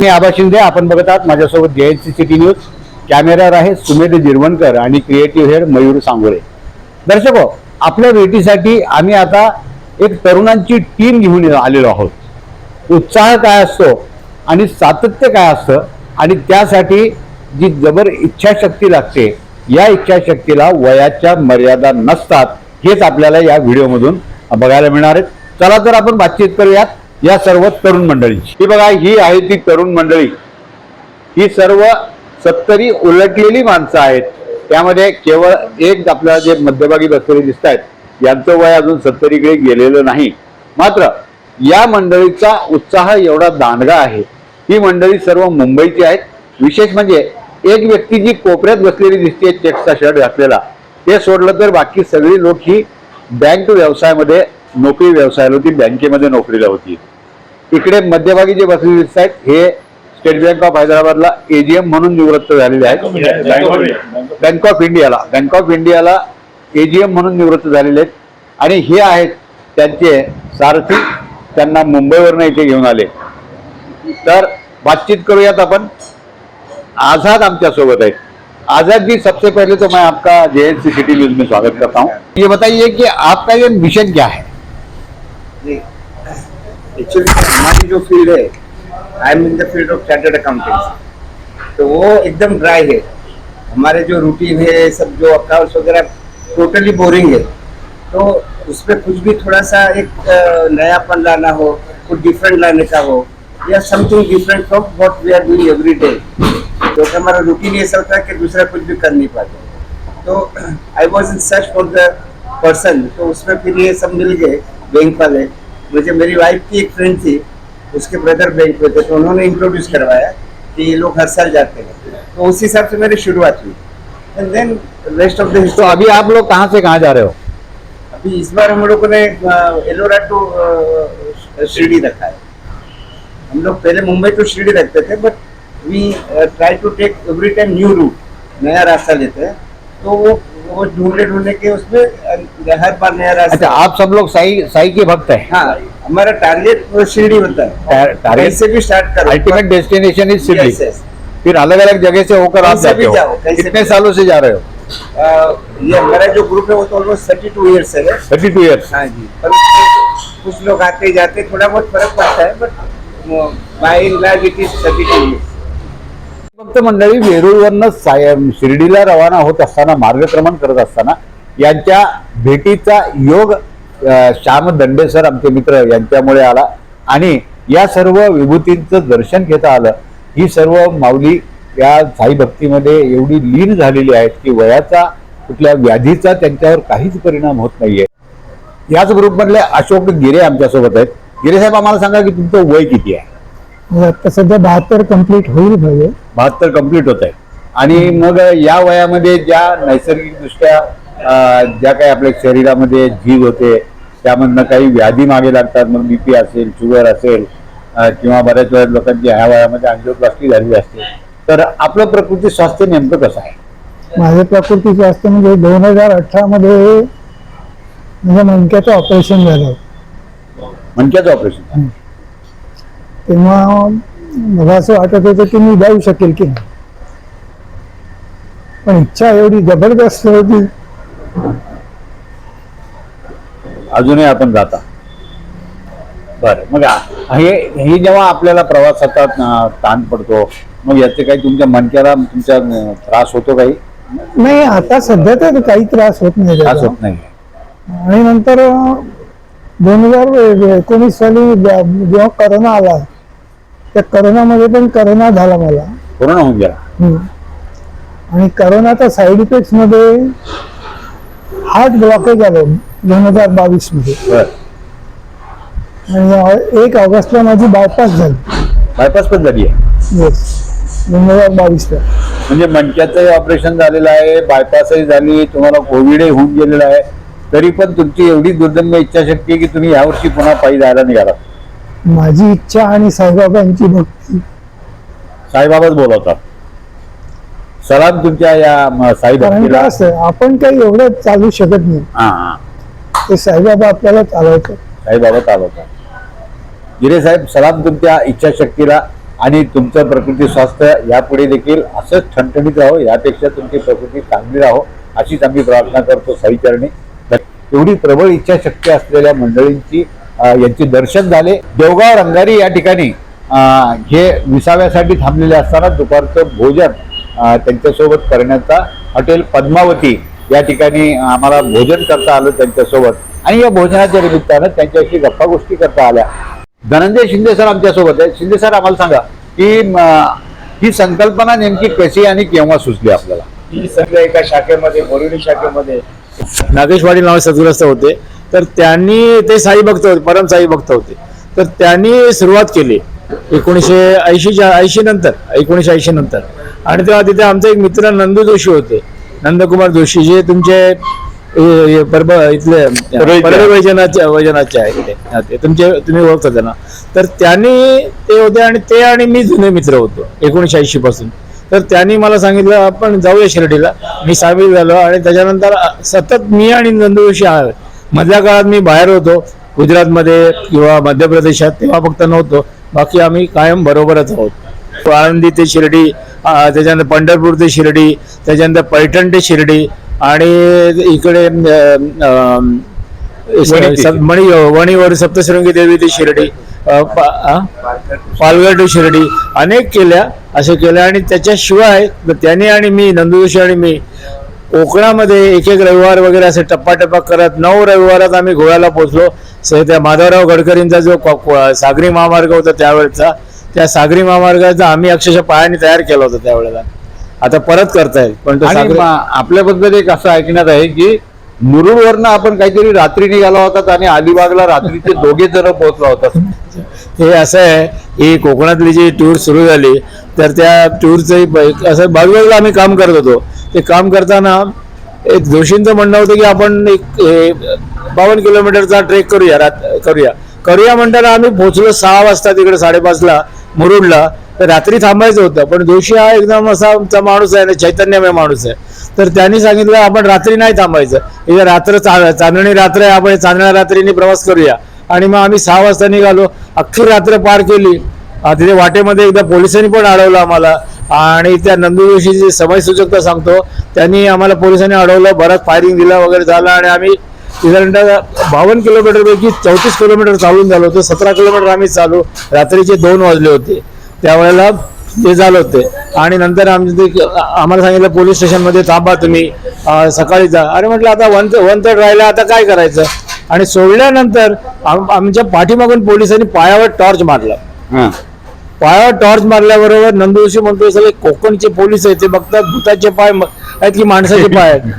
मी आबा शिंदे आपण बघत आहात माझ्यासोबत जेएनसी सिटी न्यूज. कॅमेरावर आहे सुमेध जिरवणकर आणि क्रिएटिव्ह हेड मयूर सांगोरे. दर्शक हो, आपल्या भेटीसाठी आम्ही आता एक तरुणांची टीम घेऊन आलेलो आहोत. उत्साह काय असतो आणि सातत्य काय असतं आणि त्यासाठी जी जबर इच्छाशक्ती लागते या इच्छाशक्तीला वयाच्या मर्यादा नसतात हेच आपल्याला या व्हिडिओमधून बघायला मिळणार आहे. चला तर आपण बातचीत करूयात. या सर्व तरुण मंडळींची. ही बघा ही आहे ती तरुण मंडळी. ही सर्व सत्तरी उलटलेली माणसं आहेत. त्यामध्ये केवळ एक आपल्याला जे मध्यभागी बसलेले दिसत आहेत यांचं वय अजून सत्तरीकडे गेलेलं नाही. मात्र या मंडळीचा उत्साह एवढा दांडगा आहे. ही मंडळी सर्व मुंबईची आहेत. विशेष म्हणजे एक व्यक्ती जी कोपऱ्यात बसलेली दिसते चेक्सचा शर्ट घातलेला ते सोडलं तर बाकी सगळी लोक ही बँक व्यवसायामध्ये नोकरी व्यवसायाला होती बँकेमध्ये नोकरीला होती. इकडे मध्यभागी जे बसलेले आहेत हे स्टेट बँक ऑफ हैदराबादला एजीएम म्हणून निवृत्त झालेले आहेत. बँक ऑफ इंडियाला बँक ऑफ इंडियाला एजीएम म्हणून निवृत्त झालेले आहेत. आणि हे आहेत त्यांचे सारथी. त्यांना मुंबईवरनं इथे घेऊन आले. तर बातचीत करूयात आपण. आझाद आमच्यासोबत आहेत. आजाद जी सबसे पहले तो मैं आपका जेएनसी सिटी न्यूज में स्वागत करता हूँ. ये बताइए कि आपका ये मिशन क्या है? एक्चुअली हमारी जो फ़ील्ड है I am in the field of chartered accountancy तो वो एकदम ड्राई है। हमारे जो रूटीन है, सब जो अकाउंट्स वगैरह टोटली बोरिंग है। तो उसमें कुछ भी थोड़ा सा एक नयापन लाना हो, कुछ डिफरेंट लाने का हो, या something different from what we are doing every day तो हमारा रूटीन ऐसा होता है कि दूसरा कुछ भी कर नहीं पाते। तो I was in search for the person तो उसमें फिर ये सब मिल गए। बैंक वाले मुझे मेरी वाइफ की एक फ्रेंड थी उसके ब्रदर बैंक में थे तो उन्होंने इंट्रोड्यूस करवाया कि ये लोग हर साल जाते हैं। तो उस हिसाब से मेरी शुरुआत हुई। And then rest of the तो अभी आप लोग कहाँ से कहाँ जा रहे हो? अभी इस बार हम लोगों ने एलोरा टू शिरडी रखा है। हम लोग पहले मुंबई टू शिरडी रखते थे but we try to take every time new route नया रास्ता लेते हैं। तो वो वो ढूँढने ढूँढने के उसमें हर बार नया अच्छा आप सब लोग साई साई के भक्त हैं? हाँ हमारा टारगेट शिरडी होता है। टा- target- कहीं से भी स्टार्ट करो। Ultimate destination is yes. फिर अलग अलग जगह से होकर आप जाते हो। कितने सालों से जा रहे हो? ये हमारा जो ग्रुप है वो तो ऑलमोस्ट थर्टी टू ईयर्स है थर्टी टू इयर्स हाँ जी पर कुछ लोग आते जाते थोड़ा बहुत फ़र्क पड़ता है but in large it is thirty two years भक्त मंडळी वेरूळवरनं साय- शिर्डीला रवाना होत असताना मार्गक्रमण करत असताना यांच्या भेटीचा योग श्याम श्याम दंडेसर आमचे मित्र यांच्यामुळे आला. आणि या सर्व विभूतींचं दर्शन घेता आलं. ही सर्व माऊली या साई भक्तीमध्ये एवढी लीन झालेली आहेत की वयाचा कुठल्या व्याधीचा त्यांच्यावर काहीच परिणाम होत नाहीये. याच ग्रुपमधले अशोक गिरे आमच्यासोबत आहेत. गिरे साहेब आम्हाला सांगा की तुमचं वय किती आहे? हो, आता सध्या बहात्तर कंप्लीट होईल म्हणजे बहात्तर कंप्लीट होत आहे. आणि मग या वयामध्ये ज्या नैसर्गिकदृष्ट्या ज्या काही आपल्या शरीरामध्ये जीव होते त्यामधनं काही व्याधी मागे लागतात मग बीपी असेल शुगर असेल किंवा बऱ्याच वेळा लोकांची ह्या वयामध्ये अंजिओप्लास्टी झालेली असते. तर आपलं प्रकृती स्वास्थ्य नेमकं कसं आहे? माझे प्रकृती स्वास्थ्य म्हणजे दोन हजार अठरा मध्ये म्हणजे मणक्याचं ऑपरेशन झालं. मणक्याचं ऑपरेशन तेव्हा मला असं वाटत होतं की मी जाऊ शकेल की नाही. पण इच्छा एवढी जबरदस्त होती. अजूनही आपण जाता. बरं मग हे हे जेव्हा आपल्याला प्रवासाचा अं, ताण पडतो मग याचे काही तुमच्या मणक्याला तुमच्या त्रास होतो काही? नाही आता सध्या तर काही त्रास होत नाही त्रास. होत नाही. आणि नंतर दोन हजार एकोणीस साली जेव्हा करोना आला. त्या करोनामध्ये पण करोना झाला मला. कोरोना होऊन गेला. हम्म. आणि करोनाचा साईड इफेक्टमध्ये हार्ट ब्लॉकेज आलं दोन हजार बावीसमध्ये बर. आणि एक ऑगस्टला माझी बायपास झाली. बायपास पण झाली आहे. येस दोन हजार बावीसला. म्हणजे मणक्याचंही ऑपरेशन झालेलं आहे बायपासही झाली तुम्हाला कोविडही होऊन गेलेलं आहे. तरी पण तुमची एवढी दुर्दम्य इच्छाशक्ती आहे की तुम्ही यावर्षी पुन्हा पायी जायला निघाला माझी इच्छा आणि साईबाबांची भक्ती. साईबाबाच बोलवतात. सलाम तुमच्या या साई कारण भक्तीला. असतं आपण काही एवढं चालू शकत नाही. हा हा. ते साईबाबा आपल्याला चालवतात. साईबाबा चालवतात. गिरे साहेब सलाम तुमच्या इच्छाशक्तीला आणि तुमचं प्रकृती स्वास्थ्य यापुढे देखील असंच ठणठणीत राहो यापेक्षा तुमची प्रकृती चांगली राहो अशीच आम्ही प्रार्थना करतो साईचरणी. एवढी प्रबळ इच्छाशक्ती असलेल्या मंडळींची यांचे दर्शन झाले. देवगाव रंगारी या ठिकाणी हे विसाव्यासाठी थांबलेले असताना दुपारचं भोजन त्यांच्यासोबत करण्याचा हॉटेल पद्मावती या ठिकाणी आम्हाला भोजन करता आलं त्यांच्यासोबत. आणि या भोजनाच्या निमित्तानं त्यांच्याशी गप्पा गोष्टी करता आल्या. धनंजय शिंदे सर आमच्यासोबत आहे शिंदे सर आम्हाला सांगा की ही संकल्पना नेमकी कशी आणि केव्हा सुचली आपल्याला? ही सगळ्या एका शाखेमध्ये बोरिवली शाखेमध्ये. नागेशवाडी नाव सद्ग्रस्त होते. तर त्यांनी ते साई भक्त होते परम साई भक्त होते. तर त्यांनी सुरुवात केली एकोणीसशे ऐंशीच्या ऐंशी नंतर एकोणीसशे ऐंशी नंतर. आणि तेव्हा तिथे आमचा एक मित्र नंदू जोशी होते. नंदकुमार जोशी जे तुमचे परब इथले वैजनाचे वैजनाचे आहे ते. तुमचे तुम्ही ओळखता त्यांना. तर त्यांनी ते होते आणि ते आणि मी जुने मित्र होतो एकोणीसशे ऐंशी पासून. तर त्यांनी मला सांगितलं आपण जाऊया शिर्डीला. मी सामील झालो आणि त्याच्यानंतर सतत मी आणि नंदुशी आहे मधल्या काळात मी बाहेर होतो गुजरातमध्ये किंवा मध्य प्रदेशात तेव्हा फक्त नव्हतो बाकी आम्ही कायम बरोबरच आहोत आळंदी ते शिर्डी त्याच्यानंतर पंढरपूर ते शिर्डी त्याच्यानंतर पैठण ते शिर्डी आणि इकडे मणी वणीवर सप्तशृंगी देवी ते शिर्डी? पालघर टू शिर्डी अनेक केल्या असे केल्या आणि त्याच्याशिवाय त्याने आणि मी नंदुदोशी आणि मी कोकणामध्ये एक एक रविवार वगैरे असे टप्पा टप्पा करत नऊ रविवारात आम्ही गोव्याला पोहोचलो. त्या माधवराव गडकरींचा जो सागरी महामार्ग होता त्यावेळेचा त्या सागरी महामार्गाचा आम्ही अक्षरशः पायाने तयार केला होता त्यावेळेला. आता परत करतायत पण तो आणि सागरी- म- आपल्याबद्दल एक असं ऐकण्यात आहे की मुरुडवरनं आपण काहीतरी रात्री निघाला होतात आणि अलिबागला रात्रीचे दोघे जण पोहोचला होता. हे असं आहे की कोकणातली जी टूर सुरू झाली तर त्या टूरचं असं बाजूबाजूला आम्ही काम करत होतो. ते काम करताना एक जोशींचं म्हणणं होतं की आपण एक बावन्न किलोमीटरचा ट्रेक करूया रात करूया. करूया म्हणताना आम्ही पोहोचलो सहा वाजता तिकडे साडेपाचला मुरुडला. तर रात्री थांबायचं होतं पण जोशी हा एकदम असा आमचा माणूस आहे ना चैतन्यमय माणूस आहे. तर त्यांनी सांगितलं आपण रात्री नाही थांबायचं. इथे रात्र चा- चांदणी रात्र आहे आपण चांदण्या रात्रीने प्रवास करूया. आणि मग आम्ही सहा वाजता निघालो अख्खी रात्र पार केली. तिथे वाटेमध्ये एकदा पोलिसांनी पण अडवलं आम्हाला. आणि त्या नंदू जी समय सूचकता सांगतो त्यांनी आम्हाला पोलिसांनी अडवलं बराच फायरिंग दिला वगैरे झालं आणि आम्ही साधारणतः बावन्न किलोमीटरपैकी चौतीस किलोमीटर चालून झालो होतो. सतरा किलोमीटर आम्ही चालू. रात्रीचे दोन वाजले होते. त्यावेळेला ते झालं होते. आणि नंतर आमचे ते आम्हाला सांगितलं पोलीस स्टेशनमध्ये थांबा तुम्ही. सकाळी जा. अरे म्हटलं आता वन वन थर्ड राहिला आता काय करायचं? आणि सोडल्यानंतर आम- आमच्या पाठीमागून पोलिसांनी पायावर टॉर्च मारला. पायावर टॉर्च मारल्याबरोबर नंदुशी म्हणतो सगळे कोकणचे पोलीस आहेत ते बघतात भूताचे पाय आहेत की माणसाचे पाय आहेत?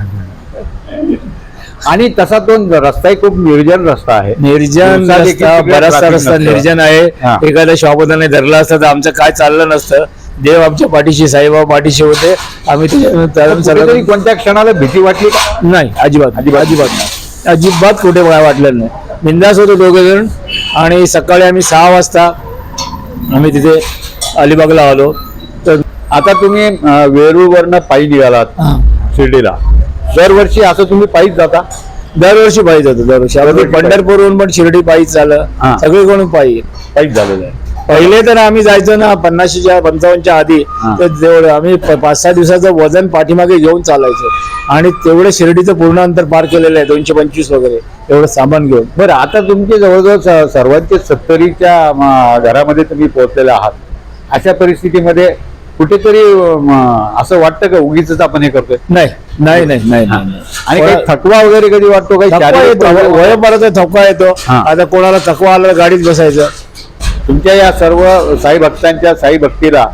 आणि तसा तो रस्ताही खूप निर्जन रस्ता आहे. निर्जन दिवसा देखील रस्ता तिकडे बराचसा traffic रस्ता नसतं. निर्जन आहे. एखाद्या शॉपदाने धरला असता तर आमचं काय चाललं नसतं. देव आमच्या पाठीशी साईबाबा पाठीशी होते. आम्ही त्याच्यानं तरुण कुठेतरी सर्व कोणत्या क्षणाला भीती वाटली का? नाही अजिबात. अजिबात. अजिबात नाही. अजिबात कुठे काय वाटलं नाही. बिंदास होतो दोघे जण आणि सकाळी आम्ही सहा वाजता आम्ही तिथे अलिबागला आलो. तर आता तुम्ही वेरूळवरनं पायी निघालात शिर्डीला. दरवर्षी असं तुम्ही पायीच जाता? दरवर्षी पायी जातो दरवर्षी. पंढरपूरहून पण शिर्डी पायीच झालं. सगळे कोण पायी. पायीच झालेलं आहे. पहिले तर आम्ही जायचो ना पन्नाशीच्या पंचावन्नच्या आधी. तर आम्ही प- पाच सहा दिवसाचं वजन पाठीमागे घेऊन चालायचो. आणि तेवढं शिर्डीचं पूर्ण अंतर पार केलेलं आहे दोनशे पंचवीस वगैरे एवढं सामान घेऊन. बरं आता तुमचे जवळजवळ स- सर्वांचे सत्तरीच्या म, घरामध्ये तुम्ही पोहोचलेले आहात. अशा परिस्थितीमध्ये कुठेतरी म, असं वाटतं का उगीच आपण हे करतोय? नाही नाही नाही नाही नाही. आणि काही थकवा वगैरे कधी वाटतो? काही थकवा शारीरिक येतो प्रॉब्लेम थकवा येतो. हा. आता कोणाला थकवा आला तर गाडीत बसायचं. तुमच्या या सर्व साई भक्तांच्या साई भक्तीला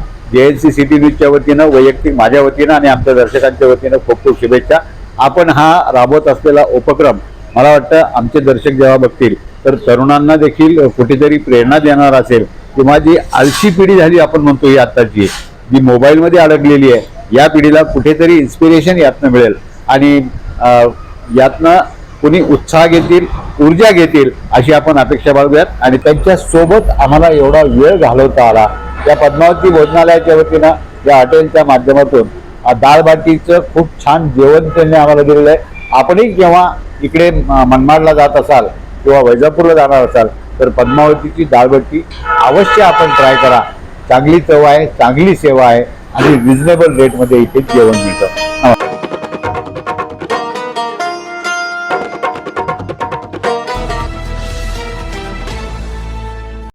सी सिटी न्यूजच्या वतीनं वैयक्तिक माझ्या वतीनं आणि आमच्या दर्शकांच्या वतीनं खूप खूप शुभेच्छा. आपण हा राबवत असलेला उपक्रम मला वाटतं आमचे दर्शक जेव्हा बघतील तर तरुणांना देखील कुठेतरी प्रेरणा देणार असेल किंवा जी आळशी पिढी झाली आपण म्हणतो ही आत्ताची जी मोबाईलमध्ये अडकलेली आहे या पिढीला कुठेतरी इन्स्पिरेशन यातनं मिळेल. आणि यातनं कुणी उत्साह घेतील ऊर्जा घेतील अशी आपण अपेक्षा बाळगूयात. आणि त्यांच्यासोबत आम्हाला एवढा वेळ घालवता आला. या पद्मावती भोजनालयाच्या वतीनं या हॉटेलच्या माध्यमातून अ, डाळ बाटीचं खूप छान जेवण त्यांनी आम्हाला दिलेलं आहे. आपणही जेव्हा इकडे मनमाडला जात असाल किंवा वैजापूरला जाणार असाल तर पद्मावतीची दाळबट्टी अवश्य आपण ट्राय करा. चांगली चव आहे चांगली सेवा आहे आणि रिझनेबल रेटमध्ये इथे जेवण मिळतं.